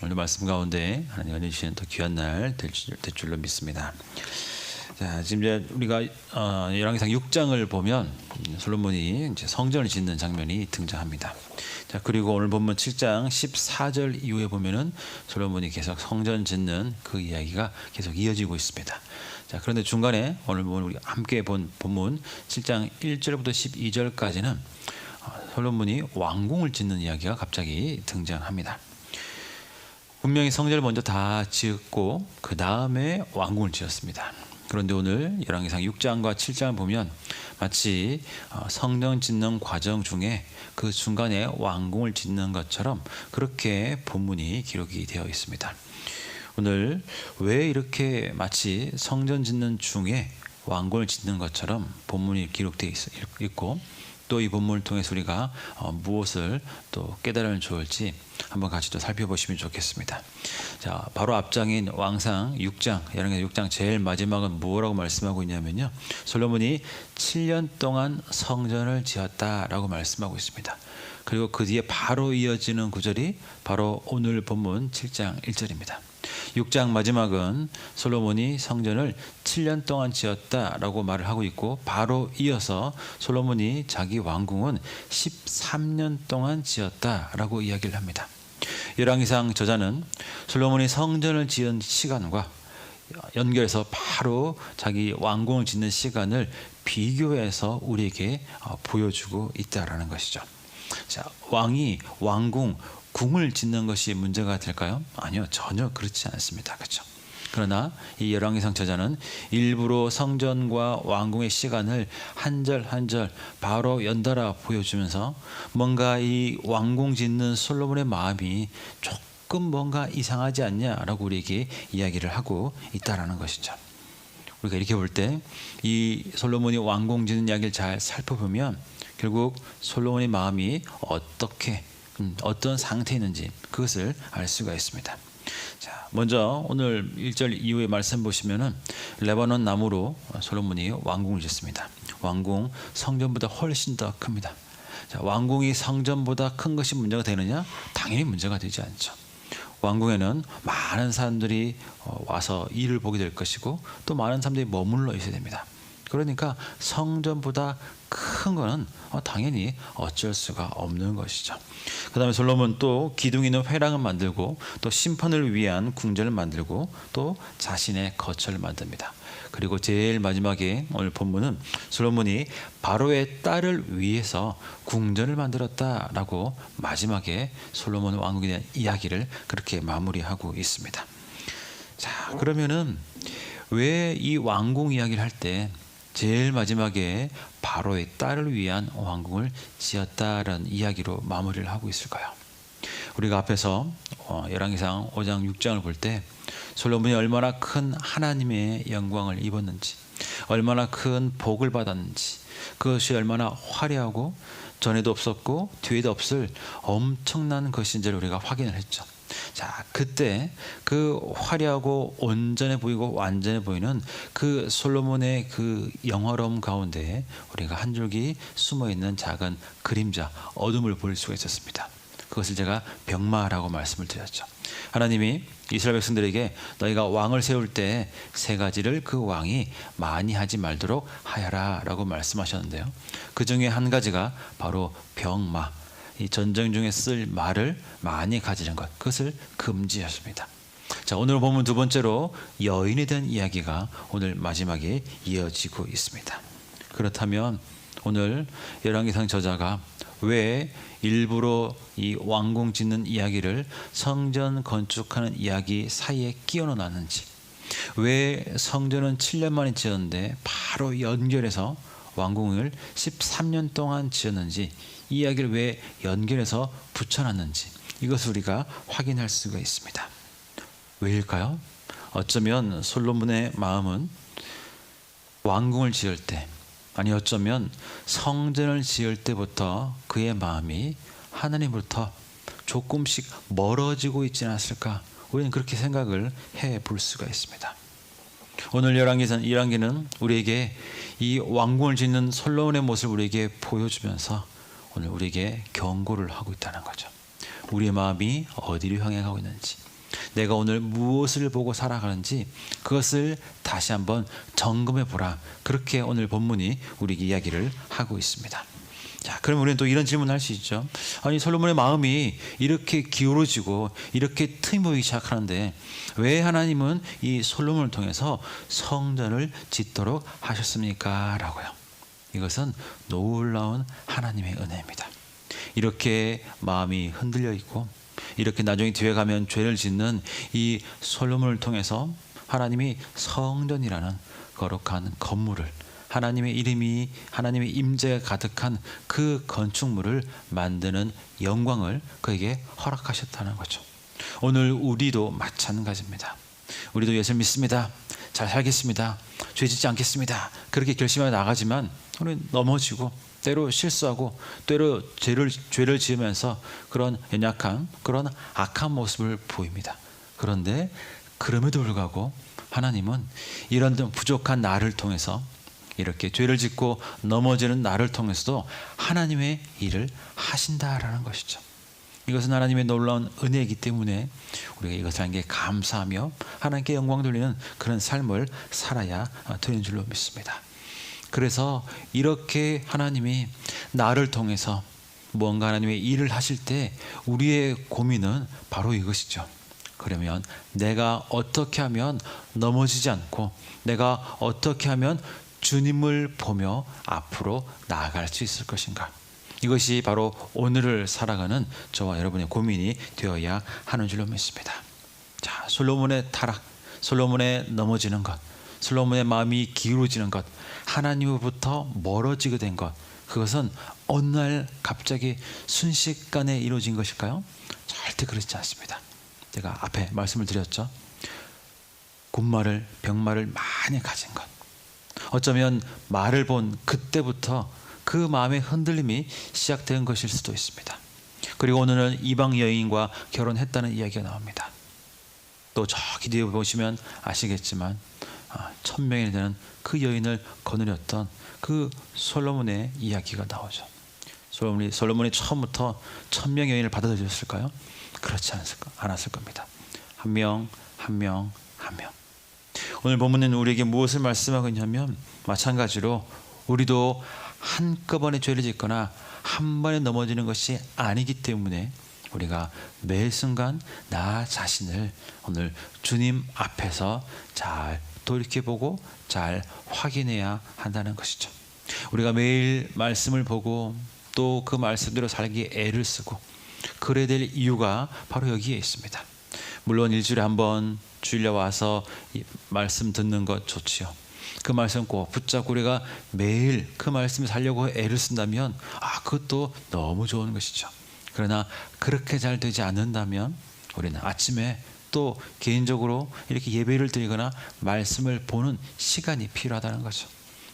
오늘 말씀 가운데 하나님 은혜 주시는 또 귀한 날 될 줄로 믿습니다. 자, 지금 이제 우리가 어, 열왕기상 6장을 보면 솔로몬이 이제 성전을 짓는 장면이 등장합니다. 자, 그리고 오늘 본문 7장 14절 이후에 보면은 솔로몬이 계속 성전 짓는 그 이야기가 계속 이어지고 있습니다. 자, 그런데 중간에 오늘 우리 함께 본 본문 7장 1절부터 12절까지는 어, 솔로몬이 왕궁을 짓는 이야기가 갑자기 등장합니다. 분명히 성전을 먼저 다 지었고 그 다음에 왕궁을 지었습니다. 그런데 오늘 열왕기상 6장과 7장을 보면 마치 어, 성전 짓는 과정 중에 그 중간에 왕궁을 짓는 것처럼 그렇게 본문이 기록이 되어 있습니다. 오늘 왜 이렇게 마치 성전 짓는 중에 왕궁을 짓는 것처럼 본문이 기록되어 있고 또 이 본문을 통해서 우리가 어, 무엇을 또 깨달으면 좋을지 한번 같이 또 살펴보시면 좋겠습니다. 자, 바로 앞장인 왕상 6장, 열왕기 6장 제일 마지막은 뭐라고 말씀하고 있냐면요. 솔로몬이 7년 동안 성전을 지었다라고 말씀하고 있습니다. 그리고 그 뒤에 바로 이어지는 구절이 바로 오늘 본문 7장 1절입니다. 6장 마지막은 솔로몬이 성전을 7년 동안 지었다라고 말을 하고 있고 바로 이어서 솔로몬이 자기 왕궁은 13년 동안 지었다라고 이야기를 합니다. 열왕기상 저자는 솔로몬이 성전을 지은 시간과 연결해서 바로 자기 왕궁을 짓는 시간을 비교해서 우리에게 어, 보여주고 있다라는 것이죠. 자, 왕이 왕궁 궁을 짓는 것이 문제가 될까요? 아니요, 전혀 그렇지 않습니다. 그렇죠? 그러나 이 열왕기상 저자는 일부러 성전과 왕궁의 시간을 한 절 한 절 바로 연달아 보여주면서 뭔가 이 왕궁 짓는 솔로몬의 마음이 조금 뭔가 이상하지 않냐라고 우리에게 이야기를 하고 있다라는 것이죠. 우리가 이렇게 볼 때 이 솔로몬이 왕궁 짓는 이야기를 잘 살펴보면 결국 솔로몬의 마음이 어떻게 음, 어떤 상태에 있는지 그것을 알 수가 있습니다. 자, 먼저 오늘 1절 이후의 말씀 보시면은 레바논 나무로 솔로몬이 왕궁을 짓습니다. 왕궁 성전보다 훨씬 더 큽니다. 자, 왕궁이 성전보다 큰 것이 문제가 되느냐? 당연히 문제가 되지 않죠. 왕궁에는 많은 사람들이 어, 와서 일을 보게 될 것이고 또 많은 사람들이 머물러 있어야 됩니다. 그러니까 성전보다 큰 거는 어, 당연히 어쩔 수가 없는 것이죠. 그 다음에 솔로몬 또 기둥 있는 회랑을 만들고 또 심판을 위한 궁전을 만들고 또 자신의 거처를 만듭니다. 그리고 제일 마지막에 오늘 본문은 솔로몬이 바로의 딸을 위해서 궁전을 만들었다라고 마지막에 솔로몬 왕국에 대한 이야기를 그렇게 마무리하고 있습니다. 자, 그러면은 왜 이 왕궁 이야기를 할때 제일 마지막에 바로의 딸을 위한 왕궁을 지었다라는 이야기로 마무리를 하고 있을까요? 우리가 앞에서 어, 열왕기상 5장 6장을 볼 때 솔로몬이 얼마나 큰 하나님의 영광을 입었는지 얼마나 큰 복을 받았는지 그것이 얼마나 화려하고 전에도 없었고 뒤에도 없을 엄청난 것인지를 우리가 확인을 했죠. 자, 그때 그 화려하고 온전해 보이고 완전해 보이는 그 솔로몬의 그 영화로움 가운데 우리가 한 줄기 숨어 있는 작은 그림자, 어둠을 볼 수가 있었습니다. 그것을 제가 병마라고 말씀을 드렸죠. 하나님이 이스라엘 백성들에게 너희가 왕을 세울 때 세 가지를 그 왕이 많이 하지 말도록 하여라라고 말씀하셨는데요. 그 중에 한 가지가 바로 병마, 이 전쟁 중에 쓸 말을 많이 가지는 것 그것을 금지했습니다. 자 오늘 보면 두 번째로 여인에 대한 이야기가 오늘 마지막에 이어지고 있습니다. 그렇다면 오늘 열왕기상 저자가 왜 일부러 이 왕궁 짓는 이야기를 성전 건축하는 이야기 사이에 끼워 넣었는지 왜 성전은 7년 만에 지었는데 바로 연결해서 왕궁을 13년 동안 지었는지 이야기를 왜 연결해서 붙여놨는지 이것을 우리가 확인할 수가 있습니다. 왜일까요? 어쩌면 솔로몬의 마음은 왕궁을 지을 때 아니 어쩌면 성전을 지을 때부터 그의 마음이 하나님으로부터 조금씩 멀어지고 있지 않았을까? 우리는 그렇게 생각을 해 볼 수가 있습니다. 오늘 열왕기는 열왕기는 우리에게 이 왕궁을 짓는 솔로몬의 모습을 우리에게 보여주면서 오늘 우리에게 경고를 하고 있다는 거죠. 우리의 마음이 어디로 향해 가고 있는지 내가 오늘 무엇을 보고 살아가는지 그것을 다시 한번 점검해 보라. 그렇게 오늘 본문이 우리에게 이야기를 하고 있습니다. 자, 그럼 우리는 또 이런 질문을 할 수 있죠. 아니 솔로몬의 마음이 이렇게 기울어지고 이렇게 틈이 보이기 시작하는데 왜 하나님은 이 솔로몬을 통해서 성전을 짓도록 하셨습니까? 라고요. 이것은 놀라운 하나님의 은혜입니다. 이렇게 마음이 흔들려 있고 이렇게 나중에 뒤에 가면 죄를 짓는 이 솔로몬을 통해서 하나님이 성전이라는 거룩한 건물을 하나님의 이름이 하나님의 임재가 가득한 그 건축물을 만드는 영광을 그에게 허락하셨다는 거죠. 오늘 우리도 마찬가지입니다. 우리도 예수 믿습니다. 잘 살겠습니다. 죄 짓지 않겠습니다. 그렇게 결심하여 나가지만 우리는 넘어지고 때로 실수하고 때로 죄를 죄를 지으면서 그런 연약한 그런 악한 모습을 보입니다. 그런데 그럼에도 불구하고 하나님은 이런 부족한 나를 통해서 이렇게 죄를 짓고 넘어지는 나를 통해서도 하나님의 일을 하신다라는 것이죠. 이것은 하나님의 놀라운 은혜이기 때문에 우리가 이것을 게 감사하며 하나님께 영광 돌리는 그런 삶을 살아야 되는 줄로 믿습니다. 그래서 이렇게 하나님이 나를 통해서 무언가 하나님의 일을 하실 때 우리의 고민은 바로 이것이죠. 그러면 내가 어떻게 하면 넘어지지 않고 내가 어떻게 하면 주님을 보며 앞으로 나아갈 수 있을 것인가? 이것이 바로 오늘을 살아가는 저와 여러분의 고민이 되어야 하는 줄로 믿습니다. 자, 솔로몬의 타락, 솔로몬의 넘어지는 것, 솔로몬의 마음이 기울어지는 것, 하나님으로부터 멀어지게 된 것, 그것은 어느 날 갑자기 순식간에 이루어진 것일까요? 절대 그렇지 않습니다. 제가 앞에 말씀을 드렸죠. 군말을 병말을 많이 가진 것. 어쩌면 말을 본 그때부터 그 마음의 흔들림이 시작된 것일 수도 있습니다. 그리고 오늘은 이방 여인과 결혼했다는 이야기가 나옵니다. 또 저기 뒤에 보시면 아시겠지만 아, 천 명이 되는 그 여인을 거느렸던 그 솔로몬의 이야기가 나오죠. 솔로몬이, 솔로몬이 처음부터 천 명의 여인을 받아들였을까요? 그렇지 않았을 겁니다. 한 명, 한 명, 한 명. 오늘 본문은 우리에게 무엇을 말씀하고 있냐면 마찬가지로 우리도 한꺼번에 죄를 짓거나 한 번에 넘어지는 것이 아니기 때문에 우리가 매 순간 나 자신을 오늘 주님 앞에서 잘 돌이켜보고 잘 확인해야 한다는 것이죠. 우리가 매일 말씀을 보고 또 그 말씀대로 살기 애를 쓰고 그래야 될 이유가 바로 여기에 있습니다. 물론 일주일에 한 번 주일에 와서 말씀 듣는 것 좋지요. 그 말씀 꼭 붙잡고 우리가 매일 그 말씀을 살려고 애를 쓴다면 아 그것도 너무 좋은 것이죠. 그러나 그렇게 잘 되지 않는다면 우리는 아침에 또 개인적으로 이렇게 예배를 드리거나 말씀을 보는 시간이 필요하다는 거죠.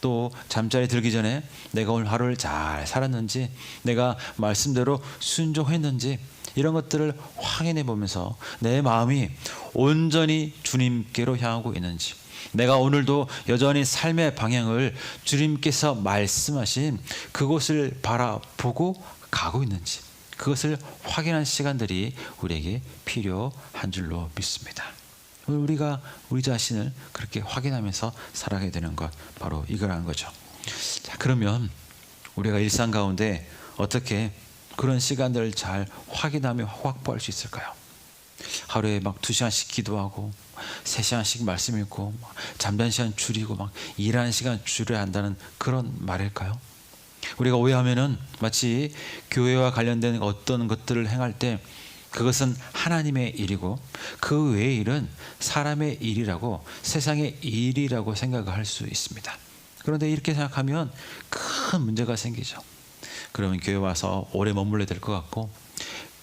또 잠자리 들기 전에 내가 오늘 하루를 잘 살았는지 내가 말씀대로 순종했는지 이런 것들을 확인해 보면서 내 마음이 온전히 주님께로 향하고 있는지 내가 오늘도 여전히 삶의 방향을 주님께서 말씀하신 그곳을 바라보고 가고 있는지 그것을 확인한 시간들이 우리에게 필요한 줄로 믿습니다. 우리가 우리 자신을 그렇게 확인하면서 살아가야 되는 것 바로 이거라는 거죠. 자, 그러면 우리가 일상 가운데 어떻게 그런 시간들을 잘 확인하며 확보할 수 있을까요? 하루에 막 두 시간씩 기도하고 세 시간씩 말씀 읽고 잠자는 시간 줄이고 막 일하는 시간 줄여야 한다는 그런 말일까요? 우리가 오해하면은 마치 교회와 관련된 어떤 것들을 행할 때 그것은 하나님의 일이고 그 외의 일은 사람의 일이라고 세상의 일이라고 생각할 수 있습니다. 그런데 이렇게 생각하면 큰 문제가 생기죠. 그러면 교회 와서 오래 머물러야 될 것 같고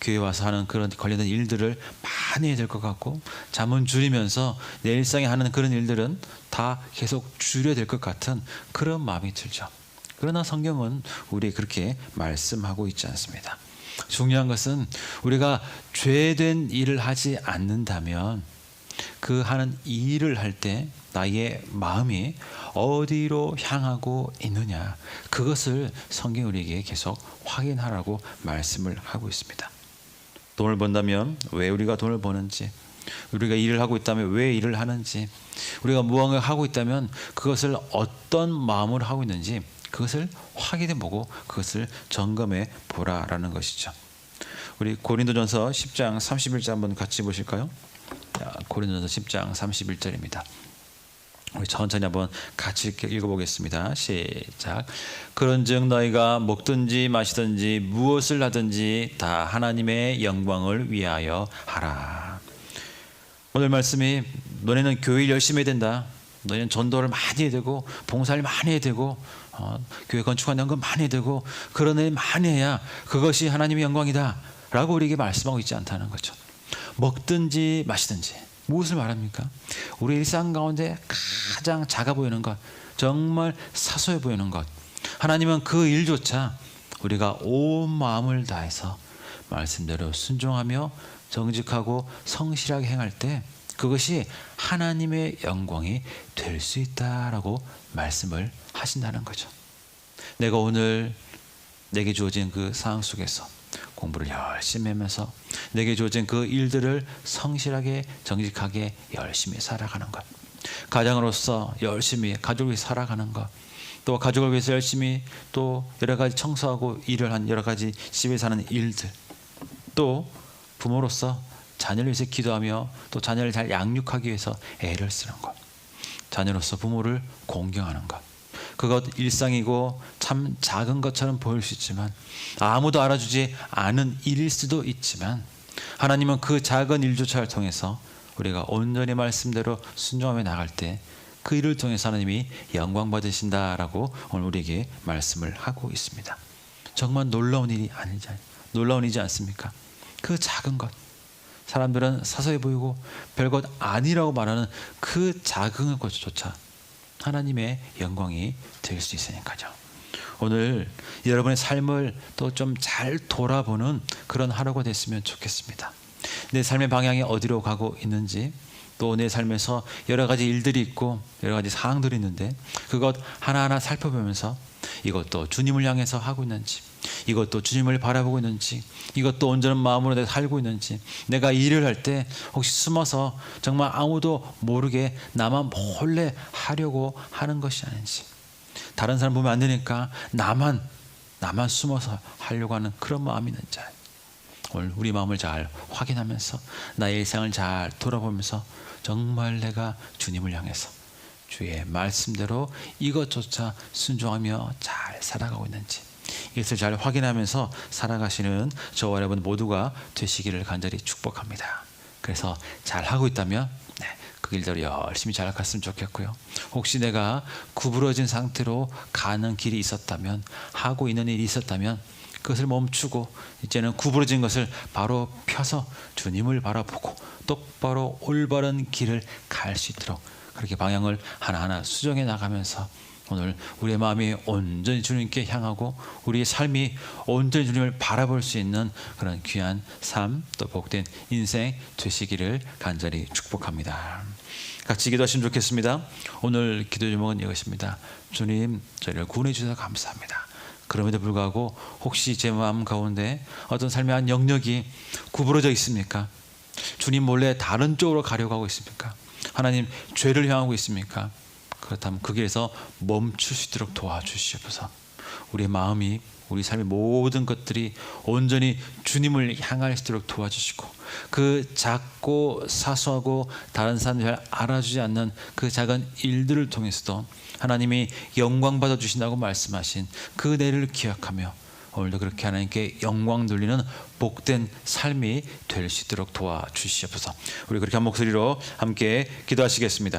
교회 와서 하는 그런 관련된 일들을 많이 해야 될 것 같고 잠은 줄이면서 내 일상에 하는 그런 일들은 다 계속 줄여야 될 것 같은 그런 마음이 들죠. 그러나 성경은 우리 그렇게 말씀하고 있지 않습니다. 중요한 것은 우리가 죄된 일을 하지 않는다면 그 하는 일을 할 때 나의 마음이 어디로 향하고 있느냐 그것을 성경 우리에게 계속 확인하라고 말씀을 하고 있습니다. 돈을 번다면 왜 우리가 돈을 버는지, 우리가 일을 하고 있다면 왜 일을 하는지, 우리가 무언가 하고 있다면 그것을 어떤 마음으로 하고 있는지 그것을 확인해 보고 그것을 점검해 보라라는 것이죠. 우리 고린도전서 10장 31절 한번 같이 보실까요? 자, 고린도전서 10장 31절입니다. 우리 천천히 한번 같이 읽어보겠습니다. 시작. 그런즉 너희가 먹든지 마시든지 무엇을 하든지 다 하나님의 영광을 위하여 하라. 오늘 말씀이 너네는 교회 열심히 해야 된다. 너희는 전도를 많이 해야 되고 봉사를 많이 해야 되고 어, 교회 건축하는 건 많이 되고 그런 일 많이 해야 그것이 하나님의 영광이다. 라고 우리에게 말씀하고 있지 않다는 거죠. 먹든지 마시든지 무엇을 말합니까? 우리 일상 가운데 가장 작아 보이는 것, 정말 사소해 보이는 것. 하나님은 그 일조차 우리가 온 마음을 다해서 말씀대로 순종하며 정직하고 성실하게 행할 때 그것이 하나님의 영광이 될 수 있다라고 말씀을 하신다는 거죠. 내가 오늘 내게 주어진 그 상황 속에서 공부를 열심히 하면서 내게 주어진 그 일들을 성실하게 정직하게 열심히 살아가는 것. 가장으로서 열심히 가족을 위해 살아가는 것. 또 가족을 위해서 열심히 또 여러 가지 청소하고 일을 한 여러 가지 집에 사는 일들. 또 부모로서 자녀를 위해서 기도하며 또 자녀를 잘 양육하기 위해서 애를 쓰는 것. 자녀로서 부모를 공경하는 것. 그것 일상이고 참 작은 것처럼 보일 수 있지만 아무도 알아주지 않은 일일 수도 있지만 하나님은 그 작은 일조차를 통해서 우리가 온전히 말씀대로 순종하며 나갈 때 그 일을 통해서 하나님이 영광 받으신다라고 오늘 우리에게 말씀을 하고 있습니다. 정말 놀라운 일이 아니지 놀라운 일이지 않습니까? 그 작은 것 사람들은 사소해 보이고 별것 아니라고 말하는 그 작은 것조차 하나님의 영광이 될 수 있으니까요. 오늘 여러분의 삶을 또 좀 잘 돌아보는 그런 하루가 됐으면 좋겠습니다. 내 삶의 방향이 어디로 가고 있는지 또 내 삶에서 여러 가지 일들이 있고 여러 가지 사항들이 있는데 그것 하나하나 살펴보면서 이것도 주님을 향해서 하고 있는지 이것도 주님을 바라보고 있는지 이것도 온전한 마음으로 내가 살고 있는지 내가 일을 할 때 혹시 숨어서 정말 아무도 모르게 나만 몰래 하려고 하는 것이 아닌지 다른 사람 보면 안 되니까 나만 나만 숨어서 하려고 하는 그런 마음이 있는지 오늘 우리 마음을 잘 확인하면서 나의 일상을 잘 돌아보면서 정말 내가 주님을 향해서 주의 말씀대로 이것조차 순종하며 잘 살아가고 있는지 이것을 잘 확인하면서 살아가시는 저와 여러분 모두가 되시기를 간절히 축복합니다. 그래서 잘 하고 있다면 네, 그 일대로 열심히 잘 갔으면 좋겠고요. 혹시 내가 구부러진 상태로 가는 길이 있었다면 하고 있는 일이 있었다면 그것을 멈추고 이제는 구부러진 것을 바로 펴서 주님을 바라보고 똑바로 올바른 길을 갈 수 있도록 그렇게 방향을 하나하나 수정해 나가면서 오늘 우리의 마음이 온전히 주님께 향하고 우리의 삶이 온전히 주님을 바라볼 수 있는 그런 귀한 삶 또 복된 인생 되시기를 간절히 축복합니다. 같이 기도하시면 좋겠습니다. 오늘 기도 제목은 이것입니다. 주님 저희를 구원해 주셔서 감사합니다. 그럼에도 불구하고 혹시 제 마음 가운데 어떤 삶의 한 영역이 구부러져 있습니까? 주님 몰래 다른 쪽으로 가려고 하고 있습니까? 하나님 죄를 향하고 있습니까? 그렇다면 그 길에서 멈출 수 있도록 도와주시옵소서. 우리의 마음이 우리 삶의 모든 것들이 온전히 주님을 향할 수 있도록 도와주시고 그 작고 사소하고 다른 사람들이 잘 알아주지 않는 그 작은 일들을 통해서도 하나님이 영광 받아 주신다고 말씀하신 그 내를 기억하며 오늘도 그렇게 하나님께 영광 돌리는 복된 삶이 될 수 있도록 도와주시옵소서. 우리 그렇게 한 목소리로 함께 기도하시겠습니다.